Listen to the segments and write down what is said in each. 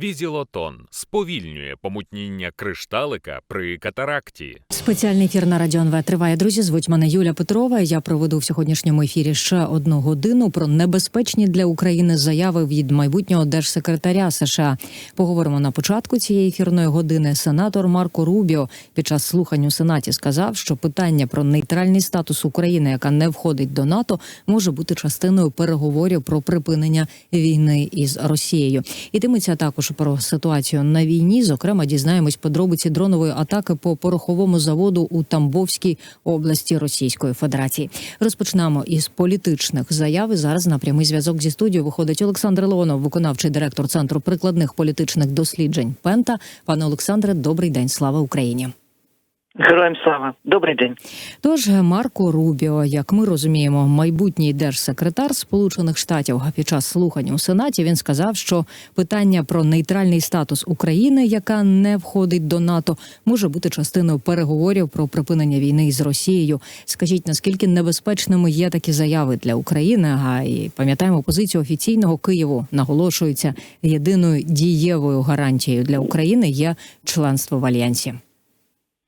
Візілотон сповільнює помутніння кришталика при катаракті. Спеціальний ефір на Радіо НВ триває. Друзі, звуть мене Юля Петрова. Я проведу в сьогоднішньому ефірі ще одну годину про небезпечні для України заяви від майбутнього держсекретаря США. Поговоримо на початку цієї ефірної години. Сенатор Марко Рубіо під час слухань у сенаті сказав, що питання про нейтральний статус України, яка не входить до НАТО, може бути частиною переговорів про припинення війни із Росією. Ітиметься також про ситуацію на війні. Зокрема, дізнаємось подробиці дронової атаки по пороховому заводу у Тамбовській області Російської Федерації. Розпочнемо із політичних заяв. Зараз на прямий зв'язок зі студією виходить Олександр Леонов, виконавчий директор центру прикладних політичних досліджень. Пента, пане Олександре, добрий день. Слава Україні. Героям слава, добрий день. Тож Марко Рубіо, як ми розуміємо, майбутній держсекретар Сполучених Штатів під час слухань у Сенаті він сказав, що питання про нейтральний статус України, яка не входить до НАТО, може бути частиною переговорів про припинення війни із Росією. Скажіть, наскільки небезпечними є такі заяви для України? А і пам'ятаємо позицію офіційного Києву наголошується єдиною дієвою гарантією для України є членство в альянсі.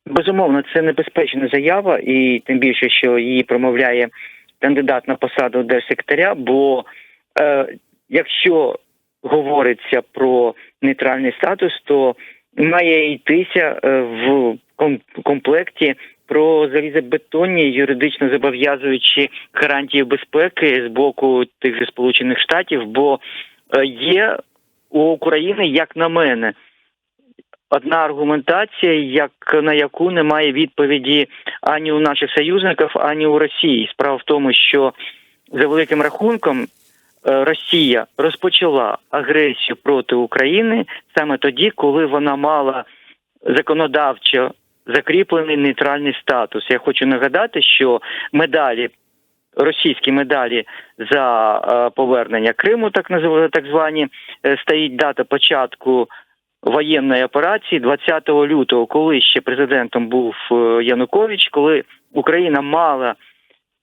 Безумовно, це небезпечна заява, і тим більше, що її промовляє кандидат на посаду держсекретаря. Бо е, якщо говориться про нейтральний статус, то має йтися е, в ком- комплекті про залізобетонні юридично зобов'язуючі гарантії безпеки з боку тих же сполучених штатів, бо е, є у України, як на мене, одна аргументація, як на яку немає відповіді ані у наших союзників, ані у Росії. Справа в тому, що за великим рахунком е, Росія розпочала агресію проти України саме тоді, коли вона мала законодавчо закріплений нейтральний статус. Я хочу нагадати, що медалі. Російські медалі за е, повернення Криму, так звані, е, стоїть дата початку воєнної операції 20 лютого, коли ще президентом був е, Янукович, коли Україна мала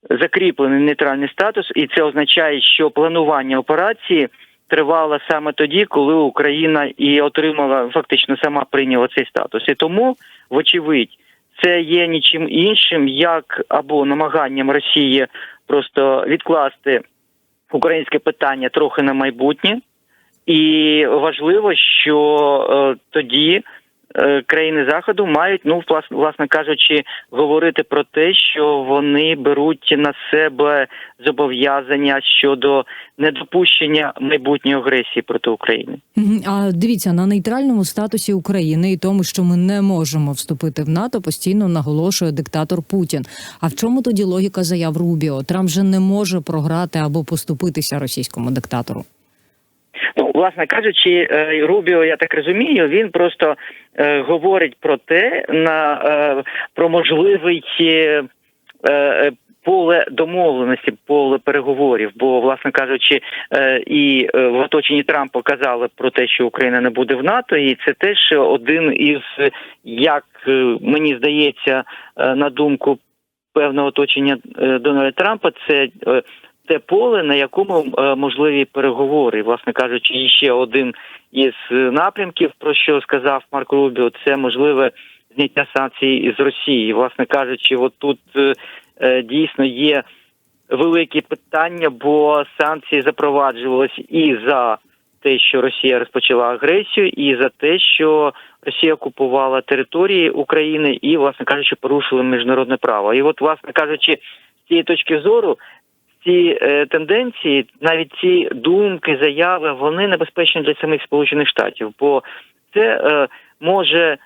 закріплений нейтральний статус, і це означає, що планування операції тривало саме тоді, коли Україна і отримала фактично сама прийняла цей статус. І тому, вочевидь, це є нічим іншим, як або намаганням Росії просто відкласти українське питання трохи на майбутнє. І важливо, що е, тоді е, країни заходу мають, ну влас- власне кажучи, говорити про те, що вони беруть на себе зобов'язання щодо недопущення майбутньої агресії проти України. А дивіться на нейтральному статусі України і тому, що ми не можемо вступити в НАТО, постійно наголошує диктатор Путін. А в чому тоді логіка заяв Рубіо? Трамп же не може програти або поступитися російському диктатору. Ну, власне кажучи, е, Рубіо, я так розумію, він просто е, говорить про те, на е, про можливий поле домовленості, поле переговорів. Бо, власне кажучи, і в оточенні Трампа казали про те, що Україна не буде в НАТО, і це теж один із, як мені здається, на думку певного оточення Дональда Трампа, це те поле, на якому е, можливі переговори. Власне кажучи, і ще один із е, напрямків, про що сказав Марк Рубіо, це можливе зняття санкцій із Росії. Власне кажучи, от тут е, дійсно є великі питання, бо санкції запроваджувались і за те, що Росія розпочала агресію, і за те, що Росія окупувала території України і, власне кажучи, порушила міжнародне право. І от, власне кажучи, з цієї точки зору ці е, тенденції, навіть ці думки, заяви, вони небезпечні для самих Сполучених Штатів, бо це е, може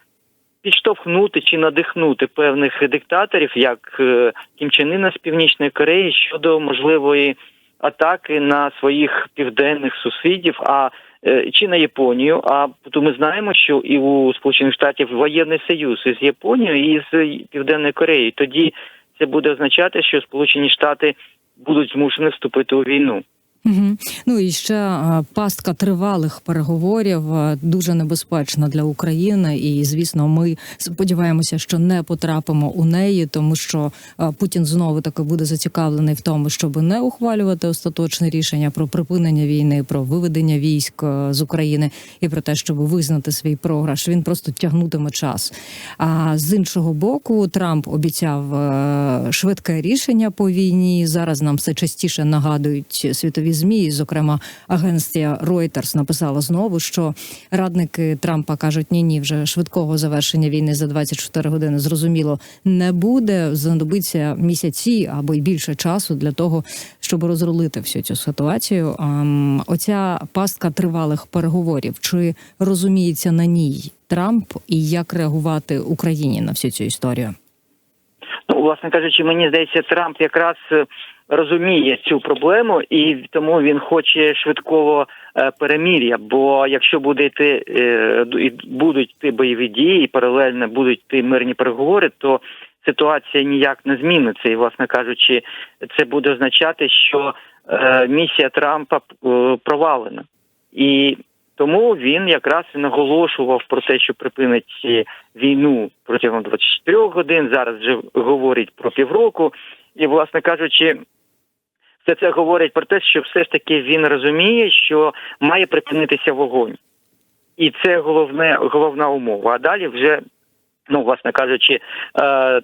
підштовхнути чи надихнути певних диктаторів, як е, Кім Чен Ына з Північної Кореї, щодо можливої атаки на своїх південних сусідів. А чи на Японію? А то ми знаємо, що і у Сполучених Штатів воєнний союз із Японією і з Південною Кореєю. Тоді це буде означати, що Сполучені Штати будуть змушені вступити у війну. Угу. Ну і ще е, пастка тривалих переговорів е, дуже небезпечна для України, і звісно, ми сподіваємося, що не потрапимо у неї, тому що е, Путін знову таки буде зацікавлений в тому, щоб не ухвалювати остаточне рішення про припинення війни, про виведення військ з України і про те, щоб визнати свій програш. Він просто тягнутиме час. А з іншого боку, Трамп обіцяв швидке рішення по війні. Зараз нам все частіше нагадують світові змі. Зокрема, агенція Reuters написала знову, що радники Трампа кажуть: ні, ні, вже швидкого завершення війни за 24 години зрозуміло не буде. Знадобиться місяці або й більше часу для того, щоб розрулити всю цю ситуацію. Ам, Оця пастка тривалих переговорів. Чи розуміється на ній Трамп і як реагувати Україні на всю цю історію? Ну, власне кажучи, мені здається, Трамп якраз е, розуміє цю проблему, і тому він хоче швидкого е, перемір'я. Бо якщо буде йти е, будуть йти бойові дії, і паралельно будуть йти мирні переговори, то ситуація ніяк не зміниться. І, власне кажучи, це буде означати, що е, місія Трампа е, провалена. І тому він якраз і наголошував про те, що припинить війну протягом 24 годин. Зараз вже говорить про півроку, і, власне кажучи, все це говорить про те, що все ж таки він розуміє, що має припинитися вогонь, і це головне головна умова. А далі вже, ну власне кажучи, е,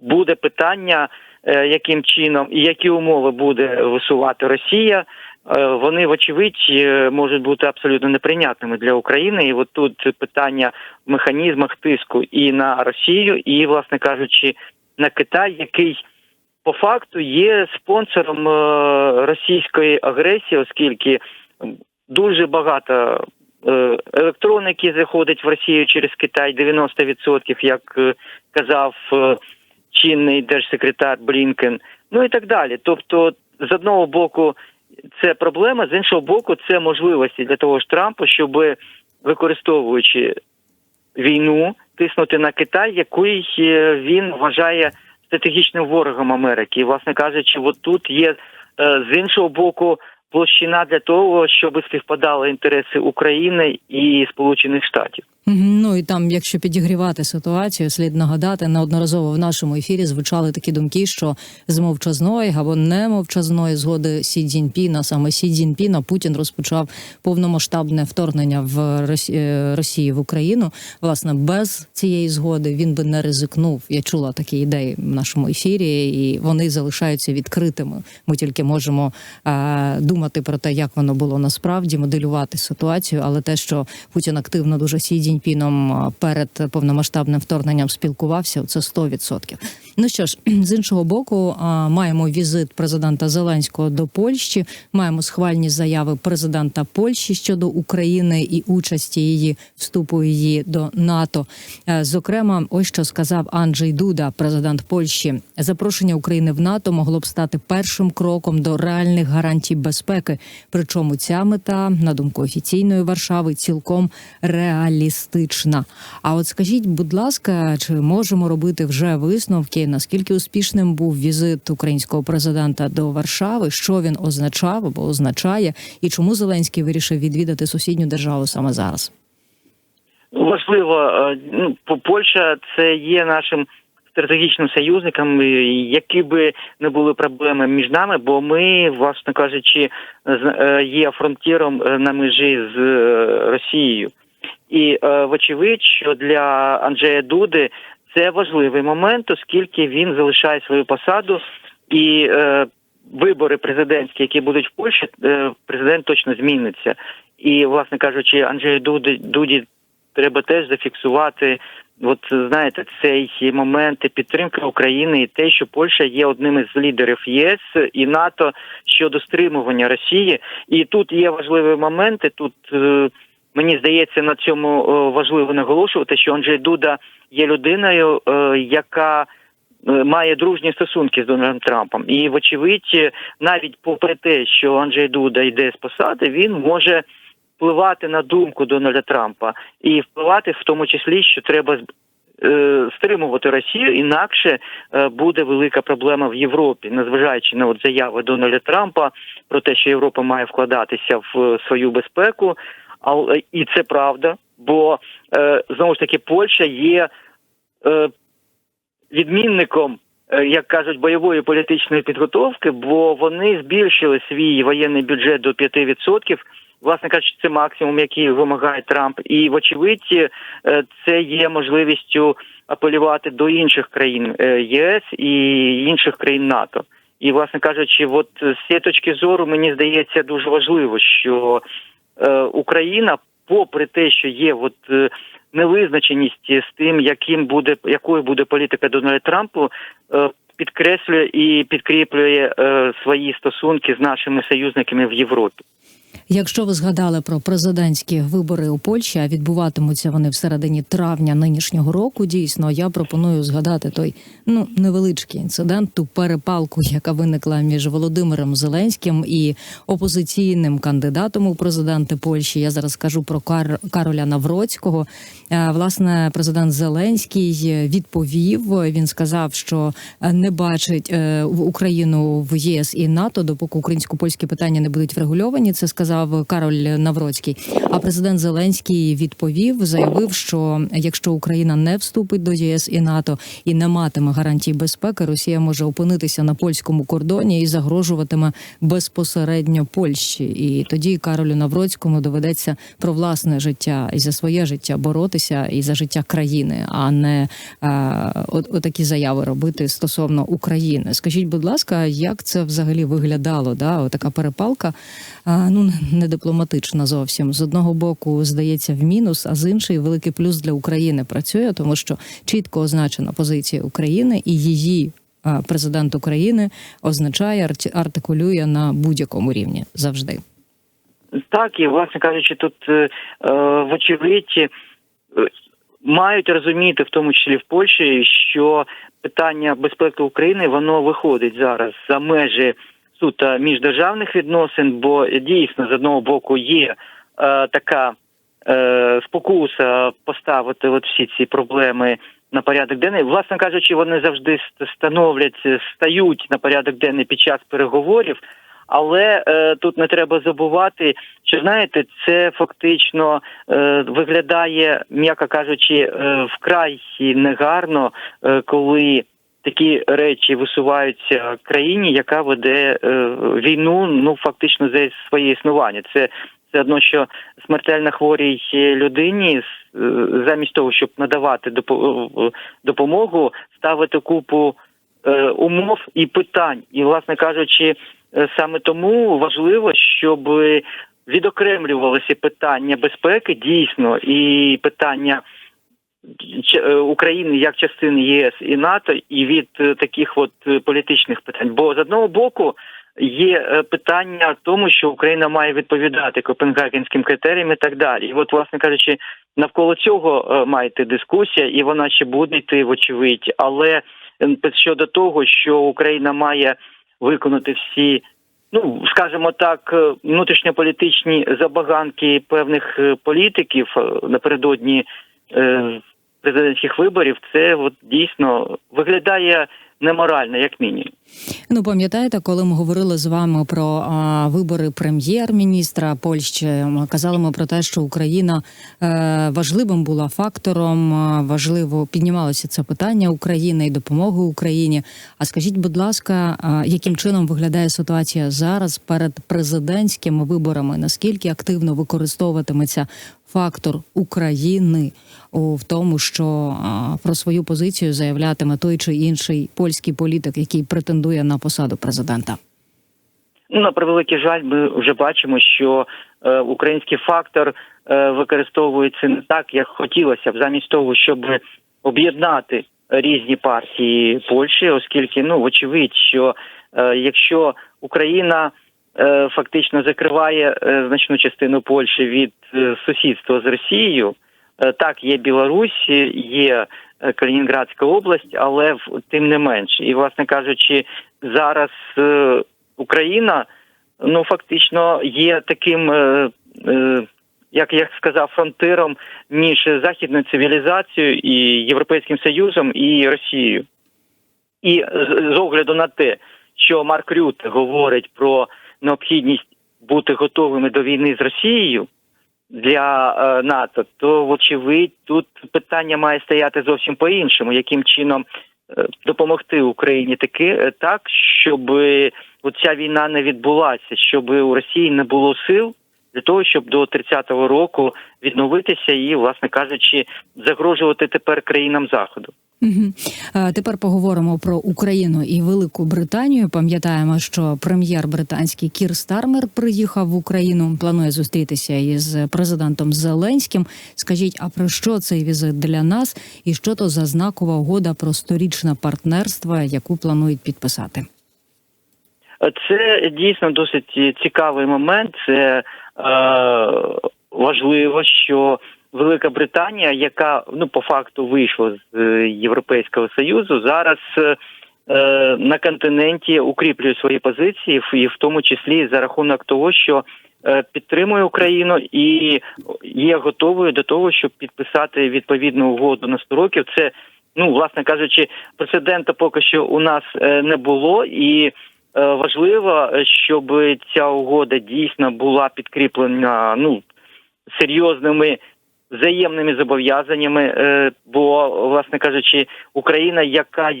буде питання, е, яким чином і які умови буде висувати Росія. Е, Вони, вочевидь, е, можуть бути абсолютно неприйнятними для України. І от тут питання в механізмах тиску і на Росію, і, власне кажучи, на Китай, який по факту є спонсором е, російської агресії, оскільки дуже багато е, електроніки заходить в Росію через Китай, 90%, як казав чинний держсекретар Блінкен, ну і так далі. Тобто, з одного боку, це проблема, з іншого боку, це можливості для того ж Трампа, щоб використовуючи війну, тиснути на Китай, який е, він вважає стратегічним ворогом Америки. І, власне кажучи, от тут є е, з іншого боку площина для того, щоб співпадали інтереси України і Сполучених Штатів. Ну і там, якщо підігрівати ситуацію, слід нагадати неодноразово в нашому ефірі звучали такі думки, що з мовчазної або не мовчазної згоди Сі Цзіньпіна, саме Сі Цзіньпіна, Путін розпочав повномасштабне вторгнення в Росі- е, Росії в Україну. Власне, без цієї згоди він би не ризикнув. Я чула такі ідеї в нашому ефірі, і вони залишаються відкритими. Ми тільки можемо е, думати про те, як воно було насправді, моделювати ситуацію, але те, що Путін активно дуже Сі Цзіньпіном перед повномасштабним вторгненням спілкувався, це 100%. Ну що ж, з іншого боку, маємо візит президента Зеленського до Польщі. Маємо схвальні заяви президента Польщі щодо України і участі її вступу її до НАТО. Е, Зокрема, ось що сказав Анджей Дуда, президент Польщі. Запрошення України в НАТО могло б стати першим кроком до реальних гарантій безпеки. Причому ця мета, на думку офіційної Варшави, цілком реалістична. А от скажіть, будь ласка, чи можемо робити вже висновки? Наскільки успішним був візит українського президента до Варшави? Що він означав або означає, і чому Зеленський вирішив відвідати сусідню державу саме зараз? Важливо, е, ну, По- Польща це є нашим стратегічним союзником, які би не були проблеми між нами, бо ми, власне кажучи, е, є фронтіром е, на межі з Росією. І е, вочевидь, що для Анджея Дуди це важливий момент, оскільки він залишає свою посаду і е, вибори президентські, які будуть в Польщі, е, президент точно зміниться. І, власне кажучи, Анджею Дуді, Дуді треба теж зафіксувати. От знаєте, цей момент підтримки України і те, що Польща є одним із лідерів ЄС і НАТО щодо стримування Росії. І тут є важливі моменти. Тут е, мені здається на цьому е, важливо наголошувати, що Анджей Дуда є людиною, е, яка е, має дружні стосунки з Дональдом Трампом. І, вочевидь, навіть попри те, що Анджей Дуда йде з посади, він може впливати на думку Дональда Трампа і впливати в тому числі, що треба стримувати Росію, інакше буде велика проблема в Європі, незважаючи на от заяви Дональда Трампа про те, що Європа має вкладатися в свою безпеку. Але і це правда, бо е, знову ж таки Польща є е, відмінником, е, як кажуть, бойової політичної підготовки, бо вони збільшили свій воєнний бюджет до 5%. Власне кажучи, це максимум, який вимагає Трамп, і вочевидь, це є можливістю апелювати до інших країн ЄС і інших країн НАТО. І, власне кажучи, от з цієї точки зору мені здається дуже важливо, що Україна, попри те, що є от е, невизначеність з тим, яким буде якою буде політика Дональда Трампу, е, підкреслює і підкріплює е, свої стосунки з нашими союзниками в Європі. Якщо ви згадали про президентські вибори у Польщі, а відбуватимуться вони в середині травня нинішнього року. Дійсно, я пропоную згадати той ну невеличкий інцидент, ту перепалку, яка виникла між Володимиром Зеленським і опозиційним кандидатом у президенти Польщі. Я зараз кажу про Кар... Кароля Навроцького. Е, Власне, президент Зеленський відповів. Він сказав, що не бачить е, Україну в ЄС і НАТО, допоки українсько-польські питання не будуть врегульовані. Це сказав Кароль Навроцький. А президент Зеленський відповів, заявив, що якщо Україна не вступить до ЄС і НАТО і не матиме гарантій безпеки, Росія може опинитися на польському кордоні і загрожуватиме безпосередньо Польщі. І тоді Каролю Навроцькому доведеться про власне життя і за своє життя боротися і за життя країни, а не е, от, отакі заяви робити стосовно України. Скажіть, будь ласка, як це взагалі виглядало? Да, отака перепалка. А, ну не дипломатична зовсім з одного боку здається в мінус, а з іншої великий плюс для України працює, тому що чітко означена позиція України і її президент України означає арти- артикулює на будь-якому рівні завжди. Так, і власне кажучи, тут е, е, вочевидь е, мають розуміти, в тому числі в Польщі, що питання безпеки України воно виходить зараз за межі суто міждержавних відносин, бо дійсно з одного боку є е, така е, спокуса поставити от всі ці проблеми на порядок денний. Власне кажучи, вони завжди становлять, стають на порядок денний під час переговорів. Але е, тут не треба забувати, що знаєте, це фактично е, виглядає, м'яко кажучи, е, вкрай негарно, е, коли такі речі висуваються країні, яка веде е, війну, ну фактично за своє існування. Це це одно, що смертельно хворій людині е, замість того, щоб надавати е, допомогу, ставити купу умов і питань. І, власне кажучи, саме тому важливо, щоб відокремлювалися питання безпеки дійсно і питання України як частини ЄС і НАТО, і від е, таких от е, політичних питань. Бо з одного боку є е, питання тому, що Україна має відповідати копенгагенським критеріям і так далі. І от, власне кажучи, навколо цього е, має дискусія, і вона ще буде йти, вочевидь. Але е, щодо того, що Україна має виконати всі. Ну, скажімо так, е, внутрішньополітичні забаганки певних е, політиків е, напередодні е, президентських виборів, це от дійсно виглядає неморально, як мінімум. Ну пам'ятаєте, коли ми говорили з вами про а, вибори прем'єр-міністра Польщі, казали ми про те, що Україна е, важливим була фактором, е, важливо піднімалося це питання України і допомоги Україні. А скажіть, будь ласка, а, яким чином виглядає ситуація зараз перед президентськими виборами? Наскільки активно використовуватиметься фактор України у в тому, що а, про свою позицію заявлятиме той чи інший польський політик, який претендує на посаду президента? Ну, на превеликий жаль, ми вже бачимо, що е, український фактор е, використовується не так, як хотілося б, замість того, щоб об'єднати різні партії Польщі, оскільки ну вочевидь, що е, якщо Україна е, фактично закриває е, значну частину Польщі від е, сусідства з Росією, так є Білорусь, є е, Калінінградська область, але тим не менше, і власне кажучи, зараз. е, Україна ну фактично є таким е, е, як я сказав, фронтиром між західною цивілізацією і Європейським Союзом і Росією. І з, огляду на те, що Марк Рюте говорить про необхідність бути готовими до війни з Росією для е, НАТО, то вочевидь тут питання має стояти зовсім по-іншому, яким чином е, допомогти Україні таки е, так, щоб ця війна не відбулася, щоб у Росії не було сил для того, щоб до 30-го року відновитися і, власне кажучи, загрожувати тепер країнам заходу. Угу. Тепер поговоримо про Україну і Велику Британію. Пам'ятаємо, що прем'єр британський Кір Стармер приїхав в Україну. Планує зустрітися із президентом Зеленським. Скажіть, а про що цей візит для нас, і що то за знакова угода про сторічне партнерство, яку планують підписати? Це дійсно досить цікавий момент. Це е, важливо, що Велика Британія, яка ну по факту вийшла з Європейського союзу, зараз е, на континенті укріплює свої позиції, і в тому числі за рахунок того, що е, підтримує Україну і є готовою до того, щоб підписати відповідну угоду на 100 років. Це ну власне кажучи, прецедента поки що у нас е, не було і. Важливо, щоб ця угода дійсно була підкріплена ну серйозними взаємними зобов'язаннями. е, Бо, власне кажучи, Україна, яка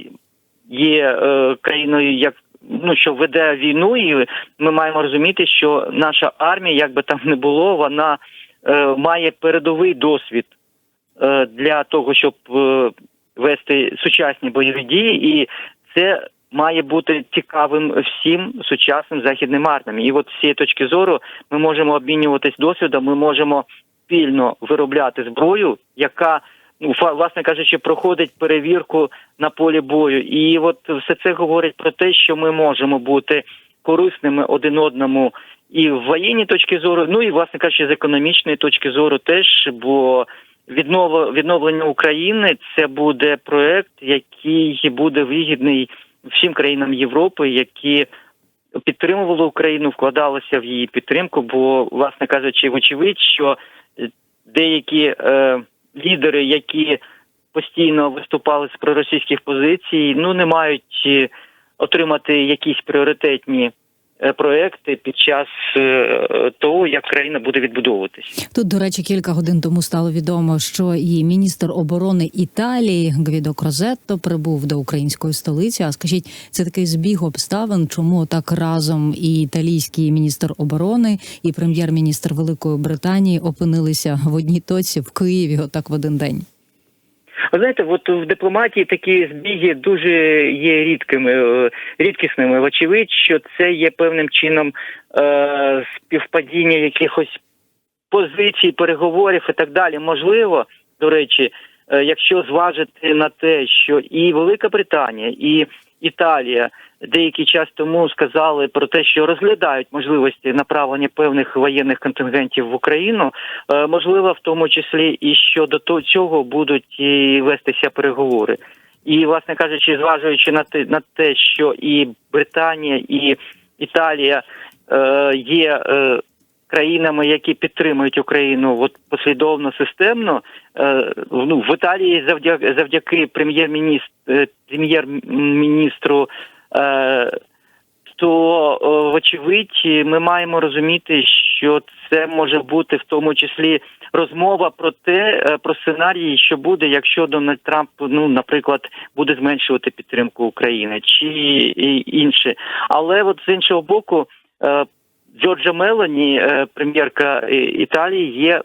є е, країною, як ну що веде війну, і ми маємо розуміти, що наша армія, як би там не було, вона е, має передовий досвід для того, щоб вести сучасні бойові дії, і це має бути цікавим всім сучасним західним арміям. І от з цієї точки зору ми можемо обмінюватись досвідом. Ми можемо спільно виробляти зброю, яка ну власне кажучи, проходить перевірку на полі бою, і от все це говорить про те, що ми можемо бути корисними один одному і в воєнній точки зору, ну і власне кажучи, з економічної точки зору, теж бо віднов... відновлення України це буде проект, який буде вигідний всім країнам Європи, які підтримували Україну, вкладалося в її підтримку. Бо, власне кажучи, вочевидь, що деякі е, лідери, які постійно виступали з проросійських позицій, ну не мають е, отримати якісь пріоритетні. Е, проекти під час е, того, як країна буде відбудовуватись, тут до речі, кілька годин тому стало відомо, що і міністр оборони Італії Гвідо Крозетто прибув до української столиці. А скажіть, це такий збіг обставин, чому так разом і італійський міністр оборони, і прем'єр-міністр Великої Британії опинилися в одній тоці в Києві, отак в один день. Ви знаєте, от в дипломатії такі збіги дуже є рідкими, е, рідкісними. Вочевидь, що це є певним чином е, співпадіння якихось позицій, переговорів і так далі. Можливо, до речі, е, якщо зважити на те, що і Велика Британія, і Італія деякий час тому сказали про те, що розглядають можливості направлення певних воєнних контингентів в Україну. Е, можливо, в тому числі і щодо цього будуть і вестися переговори. І, власне кажучи, зважуючи на те на те, що і Британія, і Італія е, є е, країнами, які підтримують Україну, от послідовно системно. Е, ну в Італії завдяки завдяки е, прем'єр-міністру Е, то вочевидь ми маємо розуміти, що це може бути в тому числі розмова про те, е, про сценарії, що буде, якщо Дональд Трамп, ну наприклад, буде зменшувати підтримку України чи інше. Але от з іншого боку, Джорджа Мелоні, прем'єрка Італії, є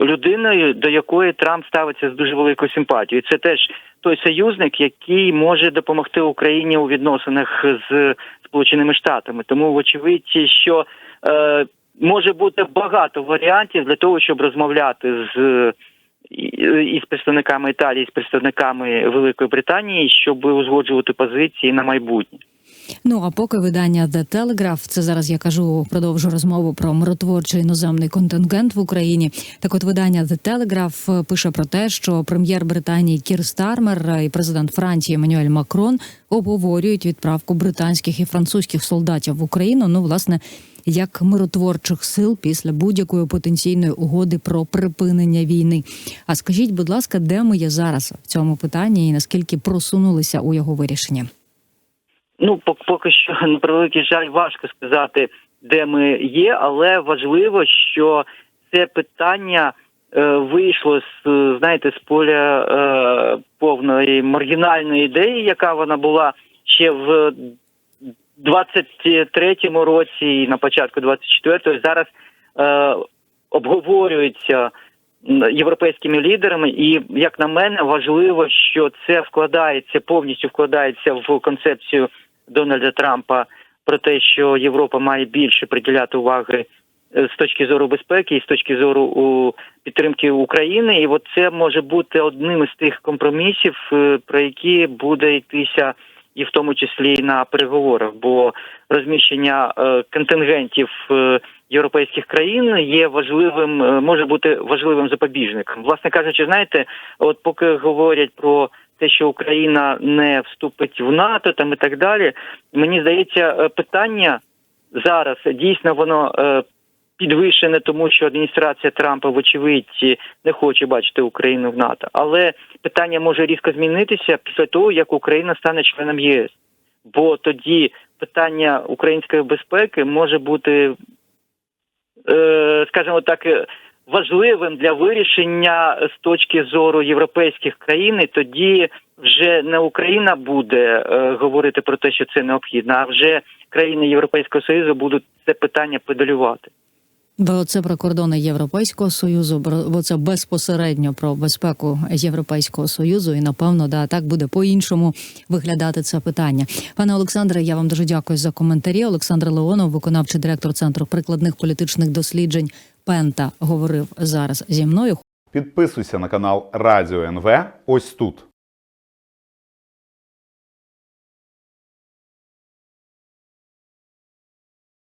людиною, до якої Трамп ставиться з дуже великою симпатією. Це теж той союзник, який може допомогти Україні у відносинах з Сполученими Штатами. Тому вочевидь, що е, може бути багато варіантів для того, щоб розмовляти з. І з представниками Італії, і з представниками Великої Британії, щоб узгоджувати позиції на майбутнє. Ну а поки видання The Telegraph, це зараз я кажу, продовжу розмову про миротворчий іноземний контингент в Україні. Так, от видання The Telegraph пише про те, що прем'єр Британії Кір Стармер і президент Франції Еммануель Макрон обговорюють відправку британських і французьких солдатів в Україну. Ну, власне, як миротворчих сил після будь-якої потенційної угоди про припинення війни. А скажіть, будь ласка, де ми є зараз в цьому питанні і наскільки просунулися у його вирішенні? Ну, пок- поки що, на превеликий жаль, важко сказати, де ми є, але важливо, що це питання е, вийшло з знаєте з поля е, повної маргінальної ідеї, яка вона була ще в 23-му році і на початку 24-го. Зараз е, обговорюється європейськими лідерами, і як на мене, важливо, що це вкладається повністю вкладається в концепцію Дональда Трампа про те, що Європа має більше приділяти уваги е, з точки зору безпеки і з точки зору підтримки України, і от це може бути одним із тих компромісів, е, про які буде йтися. І в тому числі і на переговорах, бо розміщення е, контингентів європейських країн є важливим, може бути важливим запобіжником. Власне кажучи, знаєте, от поки говорять про те, що Україна не вступить в НАТО, там і так далі, мені здається, е, питання зараз дійсно воно е, підвищене, тому що адміністрація Трампа, вочевидь, не хоче бачити Україну в НАТО. Але питання може різко змінитися після того, як Україна стане членом ЄС. Бо тоді питання української безпеки може бути, е, скажімо так, важливим для вирішення з точки зору європейських країн. І тоді вже не Україна буде е, говорити про те, що це необхідно, а вже країни Європейського Союзу будуть це питання педалювати. Бо це про кордони Європейського союзу, бо це безпосередньо про безпеку Європейського союзу, і напевно, да так буде по-іншому виглядати це питання. Пане Олександре, я вам дуже дякую за коментарі. Олександр Леонов, виконавчий директор центру прикладних політичних досліджень Пента, говорив зараз зі мною. Підписуйся на канал Радіо НВ ось тут.